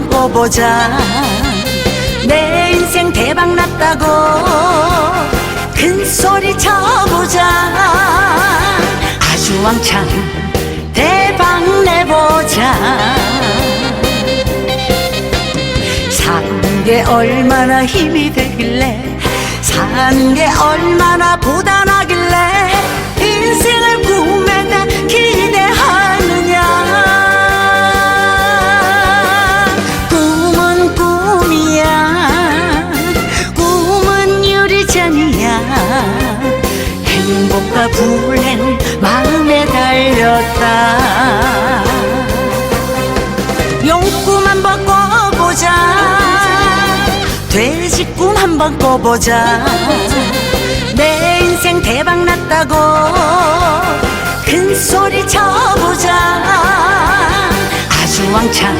꿔보자. 내 인생 대박 났다고 큰 소리 쳐보자. 아주 왕창 대박 내보자. 사는 게 얼마나 힘이 되길래 사는 게 얼마나 부단하길래 불행 마음에 달렸다. 용꿈 한번 꿔보자. 돼지 꿈 한번 꿔보자. 내 인생 대박 났다고 큰 소리 쳐보자. 아주 왕창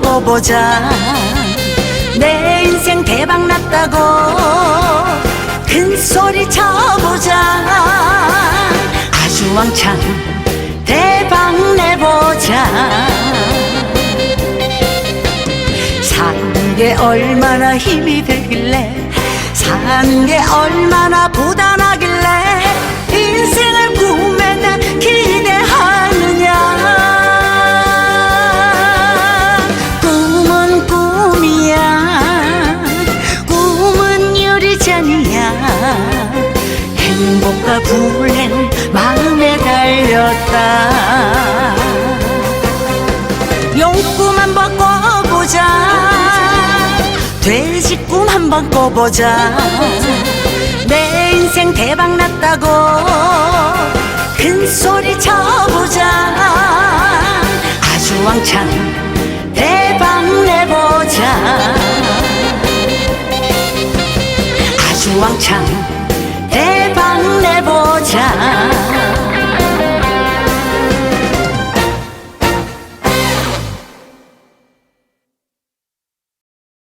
꿔보자. 내 인생 대박 났다고 큰 소리 쳐보자. 아주 왕창 대박 내보자. 사는 게 얼마나 힘이 되길래 사는 게 얼마나 부단하길래 인생을 행복과 불행 마음에 달렸다. 용꿈 한번 꿔보자. 돼지 꿈 한번 꿔보자. 내 인생 대박 났다고 큰 소리 쳐보자. 아주 왕창 대박 내보자. 아주 왕창 내보자.